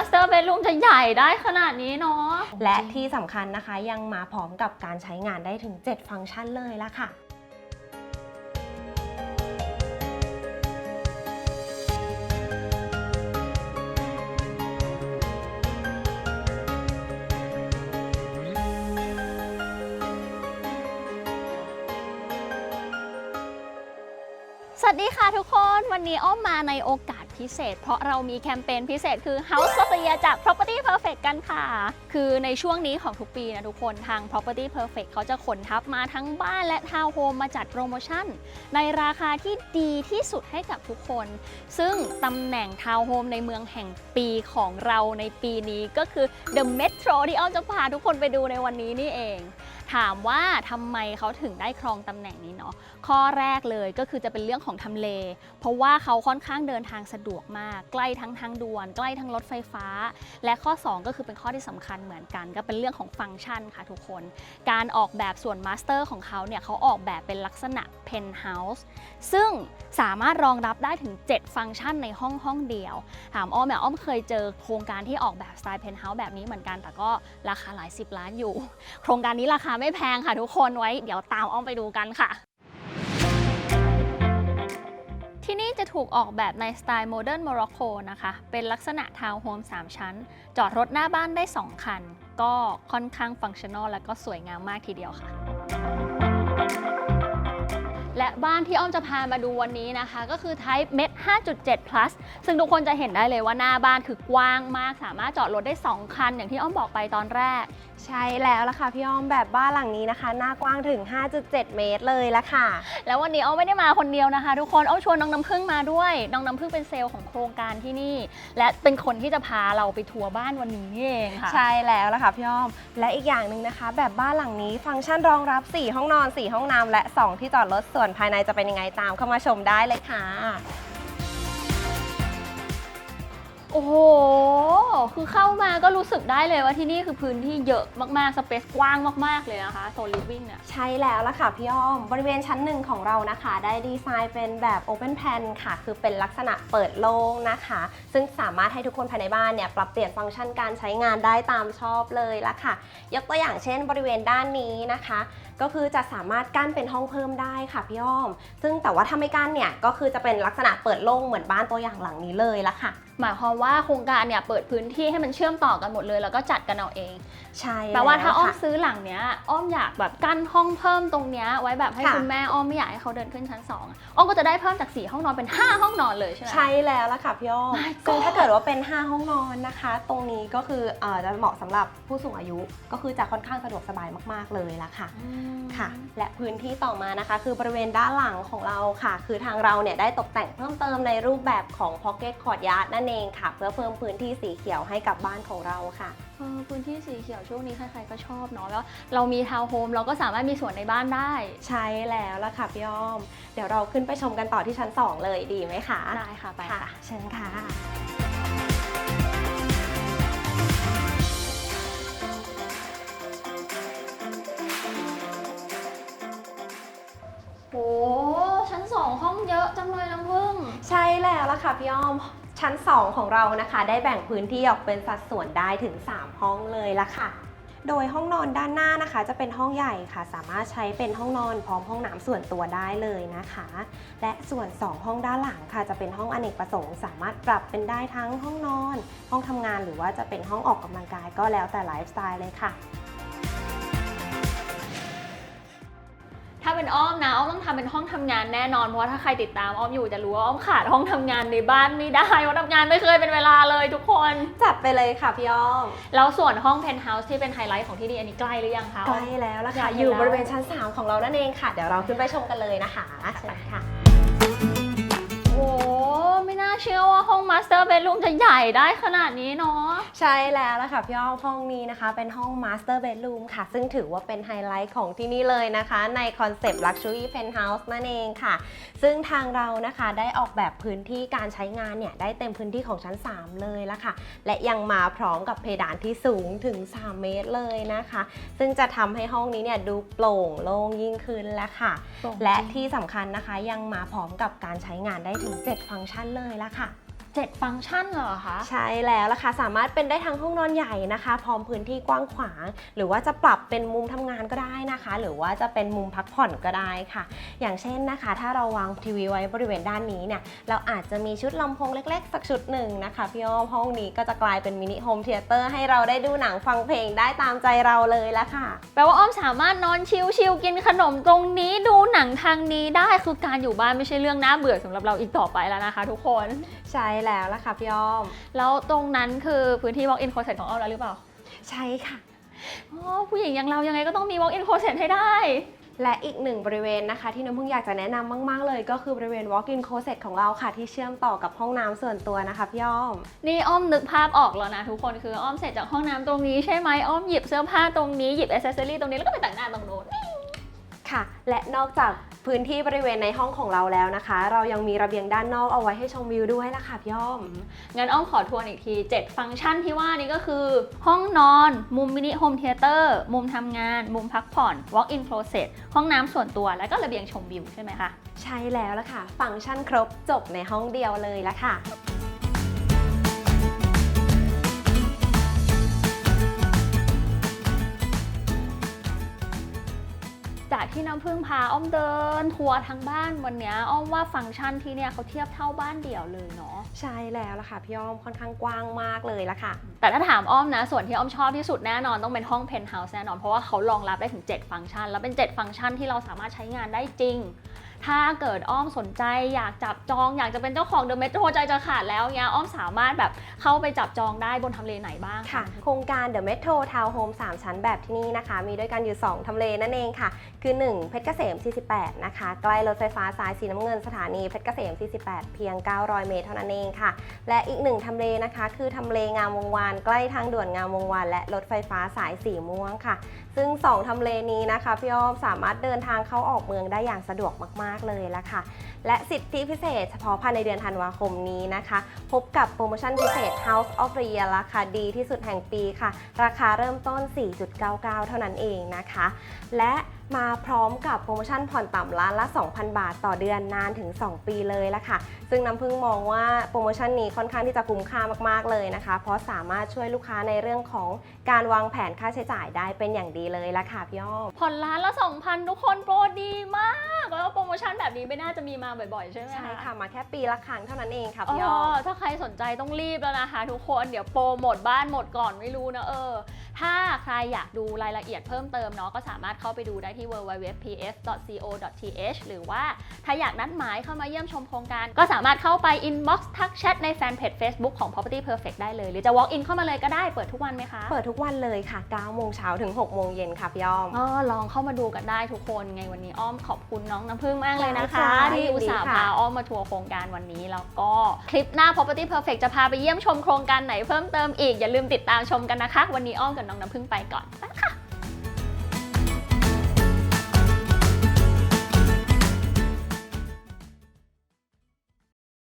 มาสเตอร์เบดรูมจะใหญ่ได้ขนาดนี้เนาะ และที่สำคัญนะคะยังมาพร้อมกับการใช้งานได้ถึง 7 ฟังก์ชันเลยละค่ะสวัสดีค่ะทุกคนวันนี้อ้อมมาในโอกาส พิเศษ เพราะเรามีแคมเปญพิเศษคือ House of the Year จาก Property Perfect กันค่ะ คือในช่วงนี้ของทุกปีนะทุกคนทาง Property Perfect เขาจะขนทัพมาทั้งบ้านและทาวน์โฮมมาจัดโปรโมชั่น ในราคาที่ดีที่สุดให้กับทุกคน ซึ่งตำแหน่งทาวน์โฮมในเมืองแห่งปีของเราในปีนี้ก็คือ The Metro ที่อ้อมจะพาทุกคนไปดูในวันนี้นี่เอง ถามว่าทำไมเขาถึงได้ครองตำแหน่งนี้เนาะข้อแรกเลยก็คือจะเป็นเรื่องของทำเล เพราะว่าเขาค่อนข้างเดินทางสะดวกมาก ใกล้ทั้งทางด่วน ใกล้ทั้งรถไฟฟ้า และข้อ 2 ก็คือเป็นข้อที่สำคัญเหมือนกัน ก็เป็นเรื่องของฟังก์ชันค่ะทุกคน การออกแบบส่วนมาสเตอร์ของเขาเนี่ยเขาออกแบบเป็นลักษณะเพนท์เฮาส์ซึ่งสามารถรองรับได้ถึง 7 ฟังก์ชันในห้องห้องเดียว ถามอ้อมเนี่อ้อมเคยเจอโครงการที่ออกแบบสไตล์เพนท์เฮาส์แบบนี้เหมือนกันแต่ก็ราคาหลายสิบล้านอยู่ โครงการนี้ราคาไม่แพงค่ะทุกคนไว้ เดี๋ยวตามอ้อมไปดูกันค่ะ ที่นี่จะถูกออกแบบในสไตล์โมเดิร์นโมร็อกโกนะคะ เป็นลักษณะทาวน์โฮม3 ชั้น จอดรถหน้าบ้านได้ 2 คัน ก็ค่อนข้างฟังชั่นอลและก็สวยงามมากทีเดียวค่ะ และบ้านที่อ้อมจะพามาดูวันนี้นะคะ ก็คือ Type Met 5.7 plus ซึ่งทุกคนจะเห็นได้เลยว่าหน้าบ้านคือกว้างมาก สามารถจอดรถได้ 2 คัน อย่างที่อ้อมบอกไปตอนแรก ใช่แล้วละค่ะพี่อ้อมแบบบ้านหลังนี้นะคะ หน้ากว้างถึง 5.7 เมตรเลยละค่ะ แล้ววันนี้อ้อมไม่ได้มาคนเดียวนะคะ ทุกคนอ้อมชวนน้องน้ำพึ่งมาด้วย น้องน้ำพึ่งเป็นเซลล์ของโครงการที่นี่ และเป็นคนที่จะพาเราไปทัวร์บ้านวันนี้นี่เองค่ะใช่แล้วละค่ะพี่อ้อม และอีกอย่างหนึ่งนะคะ แบบบ้านหลังนี้ฟังก์ชันรองรับ 4 ห้องนอน 4 ห้องน้ำและ 2 ที่จอดรถส่วนภายในจะเป็นยังไงตามเข้ามาชมได้เลยค่ะ โอ้โห คือเข้ามาก็รู้สึกได้เลยว่าที่นี่คือพื้นที่เยอะมากๆ สเปซกว้างมากๆเลยนะคะโซนลิฟวิ่งเนี่ย ใช่แล้วละค่ะพี่อ้อม บริเวณชั้นหนึ่งของเรานะคะ ได้ดีไซน์เป็นแบบ Open Plan ค่ะ คือเป็นลักษณะเปิดโล่งนะคะ ซึ่งสามารถให้ทุกคนภายในบ้านเนี่ยปรับเปลี่ยนฟังก์ชันการใช้งานได้ตามชอบเลยละค่ะ ยกตัวอย่างเช่น บริเวณด้านนี้นะคะ ก็คือจะสามารถกั้นเป็นห้องเพิ่มได้ค่ะพี่อ้อม ซึ่งแต่ว่าถ้าไม่กั้นเนี่ยก็คือจะเป็นลักษณะเปิดโล่งเหมือนบ้านตัวอย่างหลังนี้เลยละค่ะ หมายความว่าโครงการเนี่ยเปิดพื้นที่ให้มันเชื่อมต่อกันหมดเลย แล้วก็จัดกันเอาเอง ใช่แปลว่าถ้าอ้อมค่ะซื้อหลังเนี้ยอ้อมอยากแบบกั้นห้องเพิ่มตรงเนี้ยไว้แบบให้ค่ะคุณแม่อ้อมไม่อยากให้เขาเดินขึ้นชั้นสองอะอ้อมก็จะได้เพิ่มจาก4ห้องนอนเป็น 5 ห้องนอนเลยใช่ไหมใช่แล้วละค่ะพี่อ้อม My ซึ่ง God ถ้าเกิดว่าเป็น 5 ห้องนอนนะคะ ตรงนี้ก็คือเอ่อจะเหมาะสำหรับผู้สูงอายุก็คือจะค่อนข้างสะดวกสบายมาก ๆเลยละค่ะอืมค่ะ และพื้นที่ต่อมานะคะ คือบริเวณด้านหลังของเราค่ะ คือทางเราเนี่ยได้ตกแต่งเพิ่มเติมในรูปแบบของ Pocket Courtyard นั่นเองค่ะ เพื่อเพิ่มพื้นที่สีเขียวให้กับบ้านของเราค่ะเออพื้นที่สีเขียวช่วงนี้ใครๆก็ชอบเนาะแล้วเรามีทาวน์โฮมเราก็สามารถมีสวนในบ้านได้ ใช่แล้วละค่ะพี่อ้อม เดี๋ยวเราขึ้นไปชมกันต่อที่ชั้น 2 เลยดีไหมคะ ได้ค่ะไปค่ะค่ะเชิญค่ะ สองห้องเยอะจังเลยน้ำผึ้งใช่แล้วล่ะค่ะพี่อ้อม ชั้น 2 ของเรานะคะ ได้แบ่งพื้นที่ออกเป็นสัดส่วนได้ถึง 3 ห้องเลยละค่ะ โดยห้องนอนด้านหน้านะคะ จะเป็นห้องใหญ่ค่ะ สามารถใช้เป็นห้องนอนพร้อมห้องน้ำส่วนตัวได้เลยนะคะ และส่วน 2 ห้องด้านหลังค่ะ จะเป็นห้องอเนกประสงค์ สามารถปรับเป็นได้ทั้งห้องนอน ห้องทำงานหรือว่าจะเป็นห้องออกกำลังกายก็แล้วแต่ไลฟ์สไตล์เลยค่ะ อ้อมนะอ้อมต้องทำเป็นห้องทำงานแน่นอนเพราะว่าถ้าใครติดตามอ้อมอยู่จะรู้ว่าอ้อมขาดห้องทำงานในบ้านไม่ได้เพราะทำงานไม่เคยเป็นเวลาเลยทุกคน จัดไปเลยค่ะพี่อ้อม แล้วส่วนห้องเพนท์เฮาส์ที่เป็นไฮไลท์ของที่นี่อันนี้ใกล้หรือยังคะใกล้แล้วละอยาค่ะกเห็นอยู่แล้วบริเวณชั้น 3 ของเรานั่นเองค่ะ เดี๋ยวเราขึ้นไปชมกันเลยนะคะเชิญค่ะโอ้ไม่น่าเชื่อว่าห้องมา สเตอร์เบดรูมจะใหญ่ได้ขนาดนี้เนาะ ใช่แล้วละค่ะพี่อ้อมห้องนี้นะคะ เป็นห้อง Master Bedroom ค่ะ ซึ่งถือว่าเป็นไฮไลท์ของที่นี่เลยนะคะ ในคอนเซปต์ Luxury Penthouse นั่นเองค่ะ ซึ่งทางเรานะคะได้ออกแบบพื้นที่การใช้งานเนี่ย ได้เต็มพื้นที่ของชั้น 3 เลยละค่ะ และยังมาพร้อมกับเพดานที่สูงถึง 3 เมตรเลยนะคะ ซึ่งจะทำให้ห้องนี้เนี่ยดูโปร่งโล่งยิ่งขึ้นแล้วค่ะ และที่สำคัญนะคะยังมาพร้อมกับการใช้งานได้ถึง 7 ฟังก์ชันเลยละค่ะ 7 ฟังก์ชันเหรอคะ ใช่แล้วล่ะค่ะสามารถเป็นได้ทั้งห้องนอนใหญ่นะคะ พร้อมพื้นที่กว้างขวาง หรือว่าจะปรับเป็นมุมทำงานก็ได้นะคะ หรือว่าจะเป็นมุมพักผ่อนก็ได้ค่ะ อย่างเช่นนะคะ ถ้าเราวางทีวีไว้บริเวณด้านนี้เนี่ยเราอาจจะมีชุดลำโพงเล็ก ๆ สักชุดหนึ่งนะคะพี่อ้อมห้องนี้ก็จะกลายเป็นมินิโฮมเทเตอร์ให้เราได้ดูหนังฟังเพลงได้ตามใจเราเลยละค่ะ แปลว่าอ้อมสามารถนอนชิลๆกินขนมตรงนี้ดูหนังทางนี้ได้คือการอยู่บ้านไม่ใช่เรื่องน่าเบื่อสำหรับเราอีกต่อไปแล้วนะคะ ทุกคนใช่แล้วล่ะค่ะพี่อ้อม แล้วตรงนั้นคือพื้นที่ walk in closet ของอ้อมแล้วหรือเปล่า ใช่ค่ะ อ๋อผู้หญิงอย่างเรายังไงก็ต้องมี walk in closet ให้ได้ และอีกหนึ่งบริเวณนะคะ ที่น้ำพึ่งอยากจะแนะนำมาก ๆ เลย ก็คือบริเวณ walk-in closet ของเราค่ะ ที่เชื่อมต่อกับห้องน้ำส่วนตัวนะคะพี่อ้อม นี่อ้อมนึกภาพออกแล้วนะทุกคนคืออ้อมเสร็จจากห้องน้ำตรงนี้ใช่ไหมอ้อมหยิบเสื้อผ้าตรงนี้หยิบอ c เซสซอรี่ตรงนี้แล้วก็ไปแต่งหน้าตรงโน้น ค่ะ และนอกจากพื้นที่บริเวณในห้องของเราแล้วนะคะ เรายังมีระเบียงด้านนอกเอาไว้ให้ชมวิวด้วยล่ะค่ะพี่อ้อม งั้นอ้อมขอทวนอีกที 7 ฟังก์ชันที่ว่านี้ก็คือ ห้องนอน มุมมินิโฮมเทเตอร์มุมทำงาน มุมพักผ่อน walk in closet ห้องน้ำส่วนตัว แล้วก็ระเบียงชมวิวใช่ไหมคะ ใช่แล้วล่ะค่ะ ฟังก์ชันครบจบในห้องเดียวเลยละค่ะ จากที่น้ำพึ่งพาอ้อมเดิน ทัวร์ทั้งบ้านวันเนี้ยอ้อมว่าฟังก์ชันที่เนี่ยเขาเทียบเท่าบ้านเดี่ยวเลยเนาะใช่แล้วล่ะค่ะพี่อ้อมค่อนข้างกว้างมากเลยละค่ะ แต่ถ้าถามอ้อมนะ ส่วนที่อ้อมชอบที่สุดแน่นอนต้องเป็นห้องเพนท์เฮาส์แน่นอนเพราะว่าเขารองรับได้ถึง 7 ฟังก์ชัน แล้วเป็น 7 ฟังก์ชันที่เราสามารถใช้งานได้จริง ถ้าเกิดอ้อมสนใจอยากจับจอง อยากจะเป็นเจ้าของเดอะเมโทรใจจะขาดแล้วเนี้ยอ้อมสามารถแบบเข้าไปจับจองได้บนทำเลไหนบ้างค่ะ โครงการ The Metro Town Home 3ชั้นแบบที่นี่นะคะ มีด้วยกันอยู่ 2ทำเลนั่นเองค่ะ คือ 1 เพชรเกษม 48 นะคะ ใกล้รถไฟฟ้าสายสีน้ำเงินสถานีเพชรเกษม 48 เพียง 900 เมตรเท่านั้นเองค่ะ และอีกหนึ่งทำเลนะคะ คือทำเลงามวงวาน ใกล้ทางด่วนงามวงวานและรถไฟฟ้าสายสีม่วงค่ะซึ่ง 2 ทำเลนี้นะคะพี่อ้อมสามารถเดินทางเข้าออกเมืองได้อย่างสะดวกมาก ๆ เลยละค่ะ และสิทธิพิเศษเฉพาะภายในเดือนธันวาคมนี้นะคะ พบกับโปรโมชั่นพิเศษ House of the Year ราคาดีที่สุดแห่งปีค่ะ ราคาเริ่มต้น 4.99 เท่านั้นเองนะคะ และ มาพร้อมกับโปรโมชั่นผ่อนต่ำล้านละ 2,000 บาทต่อเดือนนานถึง 2 ปีเลยละค่ะ ซึ่งน้ำพึ่งมองว่าโปรโมชั่นนี้ค่อนข้างที่จะคุ้มค่ามากๆเลยนะคะ เพราะสามารถช่วยลูกค้าในเรื่องของการวางแผนค่าใช้จ่ายได้เป็นอย่างดีเลยละค่ะพี่อ้อมผ่อนล้านละ 2,000 ทุกคนโปรดีมาก แล้วโปรโมชั่นแบบนี้ไม่น่าจะมีมาบ่อยๆ ใช่ไหมใช่ค่ะมาแค่ปีละครั้งเท่านั้นเองค่ะอ๋พี่อ้ออมถ้าใครสนใจต้องรีบแล้วนะคะทุกคนเดี๋ยวโปรหมดบ้านหมดก่อนไม่รู้นะเออ ถ้าใครอยากดูรายละเอียดเพิ่มเติมเนาะก็สามารถเข้าไปดูได้ที่ www.ps.co.th หรือว่าถ้าอยากนัดหมายเข้ามาเยี่ยมชมโครงการ ก็สามารถเข้าไป inbox ทักแชทในแฟนเพจ Facebook ของ Property Perfect ได้เลย หรือจะ walk in เข้ามาเลยก็ได้เปิดทุกวันไหมคะ เปิดทุกวันเลยค่ะ9โมงเช้าถึง6โมงเย็นค่ะพี่อ้อมอ๋อลองเข้ามาดูกันได้ทุกคนไงวันนี้อ้อมขอบคุณน้องน้ำพึ่งมากเลยนะคะใช่ค่ะที่อุตส่าห์ยินดีค่ะพาอ้อมมาทัวร์โครงการวันนี้ แล้วก็คลิปหน้า Property Perfect จะพาไปเยี่ยมชมโครงการไหนเพิ่มเติมอีกอย่าลืมติดตามชมกันนะคะ วันนี้อ้อมกับน้องน้ำพึ่งไปก่อนไปค่ะ